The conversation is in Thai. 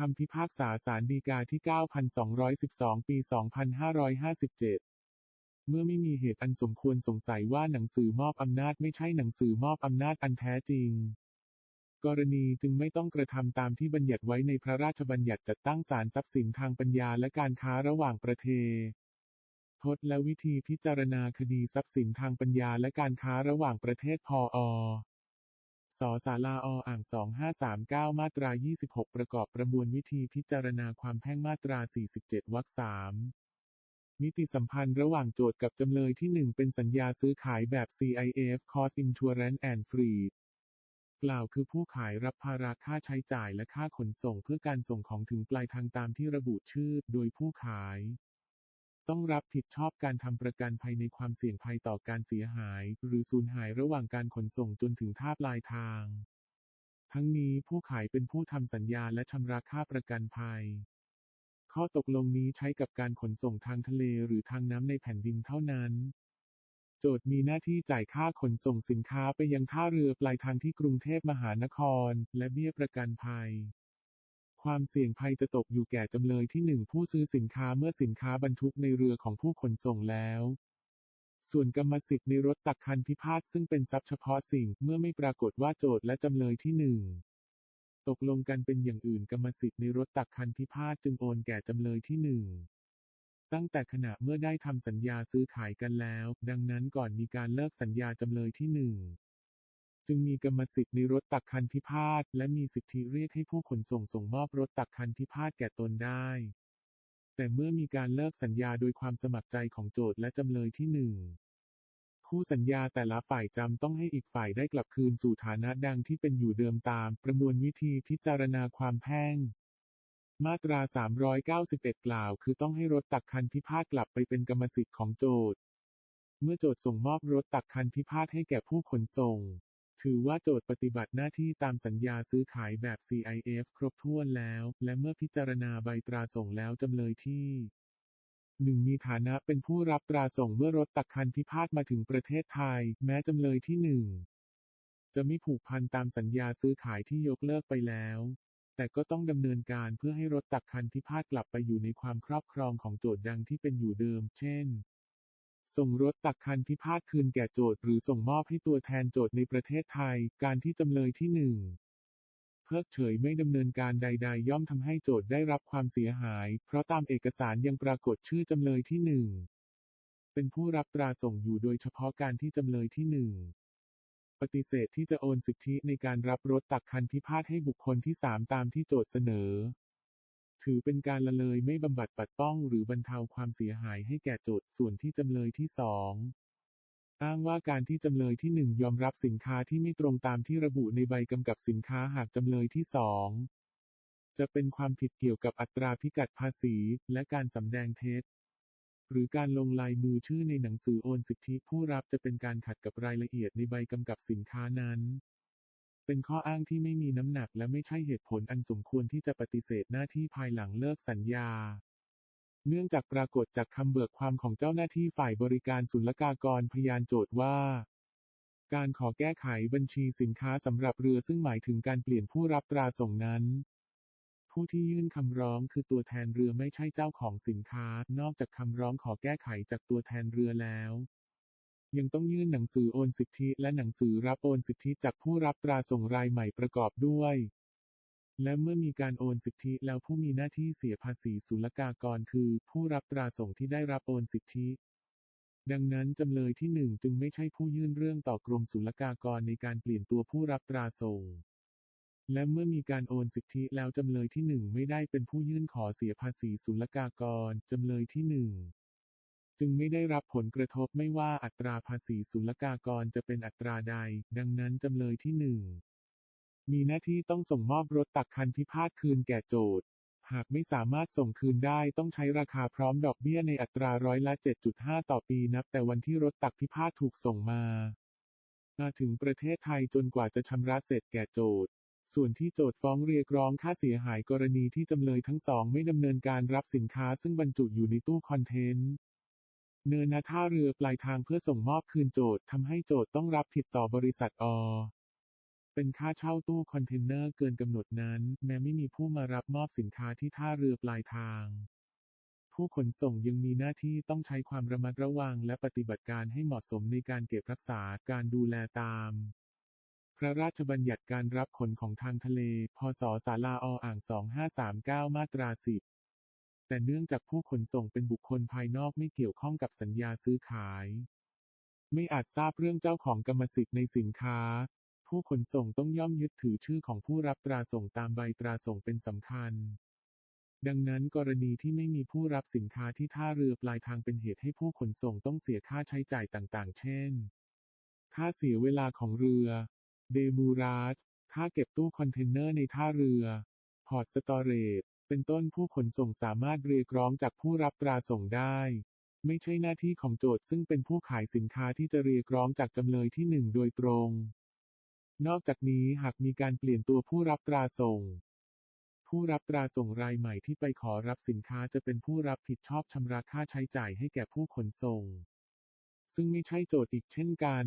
คำพิพากษาศาลฎีกาที่ 9,212 ปี 2557เมื่อไม่มีเหตุอันสมควรสงสัยว่าหนังสือมอบอำนาจไม่ใช่หนังสือมอบอำนาจอันแท้จริง กรณีจึงไม่ต้องกระทำตามที่บัญญัติไว้ในพระราชบัญญัติจัดตั้งศาลทรัพย์สินทางปัญญาและการค้าระหว่างประเทศทศและวิธีพิจารณาคดีทรัพย์สินทางปัญญาและการค้าระหว่างประเทศพออ สศาลาออ่าง 2539 มาตรา 26 ประกอบประมวลวิธีพิจารณาความแพ่งมาตรา 47 วรรค3นิติสัมพันธ์ระหว่างโจทก์กับจำเลยที่ 1 เป็นสัญญาซื้อขายแบบ CIF Cost Insurance and Free กล่าวคือผู้ขายรับภาระค่าใช้จ่ายและค่าขนส่งเพื่อการส่งของถึงปลายทางตามที่ระบุชื่อ โดยผู้ขาย ต้องรับผิดชอบการทำประกันภัยในความเสี่ยงภัยต่อการเสียหาย หรือสูญหายระหว่างการขนส่งจนถึงท่าปลายทาง ทั้งนี้ผู้ขายเป็นผู้ทำสัญญาและชำระค่าประกันภัย ข้อตกลงนี้ใช้กับการขนส่งทางทะเลหรือทางน้ำในแผ่นดินเท่านั้น โจทย์มีหน้าที่จ่ายค่าขนส่งสินค้าไปยังท่าเรือปลายทางที่กรุงเทพมหานคร และเบี้ยประกันภัย ความเสี่ยงภัยจะตกอยู่แก่จำเลยที่หนึ่งผู้ซื้อสินค้าเมื่อสินค้าบรรทุกในเรือของผู้ขนส่งแล้ว ส่วนกรรมสิทธิ์ในรถตักคันพิพาทซึ่งเป็นทรัพย์เฉพาะสิ่งเมื่อไม่ปรากฏว่าโจทย์และจำเลยที่หนึ่งตกลงกันเป็นอย่างอื่นกรรมสิทธิ์ในรถตักคันพิพาทจึงโอนแก่จำเลยที่หนึ่งตั้งแต่ขณะเมื่อได้ทำสัญญาซื้อขายกันแล้ว ดังนั้นก่อนมีการเลิกสัญญาจำเลยที่หนึ่ง จึงมีกรรมสิทธิ์ในรถตักคันพิพาทและมีสิทธิเรียกให้ผู้ขนส่งส่งมอบรถตักคันพิพาทแก่ตนได้ แต่เมื่อมีการเลิกสัญญาโดยความสมัครใจของโจทก์และจำเลยที่หนึ่งคู่สัญญาแต่ละฝ่ายจำต้องให้อีกฝ่ายได้กลับคืนสู่ฐานะดังที่เป็นอยู่เดิมตาม ประมวลวิธีพิจารณาความแพ่ง มาตรา 391 กล่าว คือต้องให้รถตักคันพิพาทกลับไปเป็นกรรมสิทธิ์ของโจทก์เมื่อโจทก์ส่งมอบรถตักคันพิพาทให้แก่ผู้ขนส่ง ถือว่าโจทก์ปฏิบัติหน้าที่ตามสัญญาซื้อขายแบบ CIF ครบถ้วนแล้ว และเมื่อพิจารณาใบตราส่งแล้วจำเลยที่หนึ่งมีฐานะเป็นผู้รับตราส่งเมื่อรถตักคันพิพาทมาถึงประเทศไทย แม้จำเลยที่หนึ่งจะไม่ผูกพันตามสัญญาซื้อขายที่ยกเลิกไปแล้ว แต่ก็ต้องดำเนินการเพื่อให้รถตักคันพิพาทกลับไปอยู่ในความครอบครองของโจทย์ดังที่เป็นอยู่เดิม เช่น ส่งรถตักคันพิพาทคืนแก่โจทย์หรือส่งมอบให้ตัวแทนโจทย์ในประเทศไทย การที่จำเลยที่หนึ่งเพิกเฉยไม่ดำเนินการใด ๆ ย่อมทำให้โจทย์ได้รับความเสียหาย เพราะตามเอกสารยังปรากฏชื่อจำเลยที่หนึ่งเป็นผู้รับตราส่งอยู่โดยเฉพาะการที่จำเลยที่หนึ่งปฏิเสธที่จะโอนสิทธิในการรับรถตักคันพิพาทให้บุคคลที่สามตามที่โจทย์เสนอ ถือเป็นการละเลยไม่บำบัดปัดป้องหรือบรรเทาความเสียหายให้แก่โจทย์ส่วนที่จำเลยที่สองอ้างว่าการที่จำเลยที่หนึ่งยอมรับสินค้าที่ไม่ตรงตามที่ระบุในใบกำกับสินค้าหากจำเลยที่สองจะเป็นความผิดเกี่ยวกับอัตราพิกัดภาษี และการสำแดงเท็จ หรือการลงลายมือชื่อในหนังสือโอนสิทธิผู้รับจะเป็นการขัดกับรายละเอียดในใบกำกับสินค้านั้น เป็นข้ออ้างที่ไม่มีน้ำหนักและไม่ใช่เหตุผลอันสมควรที่จะปฏิเสธหน้าที่ภายหลังเลิกสัญญา เนื่องจากปรากฏจากคำเบิกความของเจ้าหน้าที่ฝ่ายบริการศุลกากรพยานโจทย์ว่าการขอแก้ไขบัญชีสินค้าสำหรับเรือซึ่งหมายถึงการเปลี่ยนผู้รับตราส่งนั้น ผู้ที่ยื่นคำร้องคือตัวแทนเรือไม่ใช่เจ้าของสินค้า นอกจากคำร้องขอแก้ไขจากตัวแทนเรือแล้ว ยังต้องยื่นหนังสือโอนสิทธิและหนังสือรับโอนสิทธิจากผู้รับตราส่งรายใหม่ประกอบด้วย และเมื่อมีการโอนสิทธิแล้วผู้มีหน้าที่เสียภาษีศุลกากรคือ ผู้รับตราส่งที่ได้รับโอนสิทธิ ดังนั้นจำเลยที่หนึ่งจึงไม่ใช่ผู้ยื่นเรื่องต่อกรมศุลกากรในการเปลี่ยนตัวผู้รับตราส่งและเมื่อมีการโอนสิทธิแล้วจำเลยที่หนึ่งไม่ได้เป็นผู้ยื่นขอเสียภาษีศุลกากร จำเลยที่หนึ่ง จึงไม่ได้รับผลกระทบไม่ว่าอัตราภาษีศุลกากรจะเป็นอัตราใด ดังนั้นจำเลยที่หนึ่งมีหน้าที่ต้องส่งมอบรถตักคันพิพาทคืนแก่โจทย์ หากไม่สามารถส่งคืนได้ต้องใช้ราคาพร้อมดอกเบี้ยในอัตราร้อยละ 7.5 ต่อปีนับแต่วันที่รถตักพิพาทถูกส่งมา มาถึงประเทศไทยจนกว่าจะชำระเสร็จแก่โจทย์ส่วนที่โจทฟ้องเรียกร้องค่าเสียหายกรณีที่จำเลยทั้งสองไม่ดำเนินการรับสินค้าซึ่งบรรจุอยู่ในตู้คอนเทนต์ เนินนาท่าเรือปลายทางเพื่อส่งมอบคืนโจทย์ทำให้โจทย์ต้องรับผิดต่อบริษัทอเป็นค่าเช่าตู้คอนเทนเนอร์เกินกำหนดนั้น แม้ไม่มีผู้มารับมอบสินค้าที่ท่าเรือปลายทาง ผู้ขนส่งยังมีหน้าที่ต้องใช้ความระมัดระวังและปฏิบัติการให้เหมาะสมในการเก็บรักษาการดูแลตาม พระราชบัญญัติการรับขนของทางทะเล พศ ศาลาออ่าง 2539 มาตรา 10 แต่เนื่องจากผู้ขนส่งเป็นบุคคลภายนอกไม่เกี่ยวข้องกับสัญญาซื้อขาย ไม่อาจทราบเรื่องเจ้าของกรรมสิทธิ์ในสินค้า ผู้ขนส่งต้องย่อมยึดถือชื่อของผู้รับตราส่งตามใบตราส่งเป็นสำคัญ ดังนั้นกรณีที่ไม่มีผู้รับสินค้าที่ท่าเรือปลายทางเป็นเหตุให้ผู้ขนส่งต้องเสียค่าใช้จ่ายต่างๆ เช่น ค่าเสียเวลาของเรือ เดมูราจค่าเก็บตู้คอนเทนเนอร์ในท่าเรือ พอร์ตสตอเรจ เป็นต้นผู้ขนส่งสามารถเรียกร้องจากผู้รับตราส่งได้ ไม่ใช่หน้าที่ของโจทย์ซึ่งเป็นผู้ขายสินค้าที่จะเรียกร้องจากจำเลยที่หนึ่งโดยตรง นอกจากนี้หากมีการเปลี่ยนตัวผู้รับตราส่ง ผู้รับตราส่งรายใหม่ที่ไปขอรับสินค้าจะเป็นผู้รับผิดชอบชำระค่าใช้จ่ายให้แก่ผู้ขนส่ง ซึ่งไม่ใช่โจทย์อีกเช่นกัน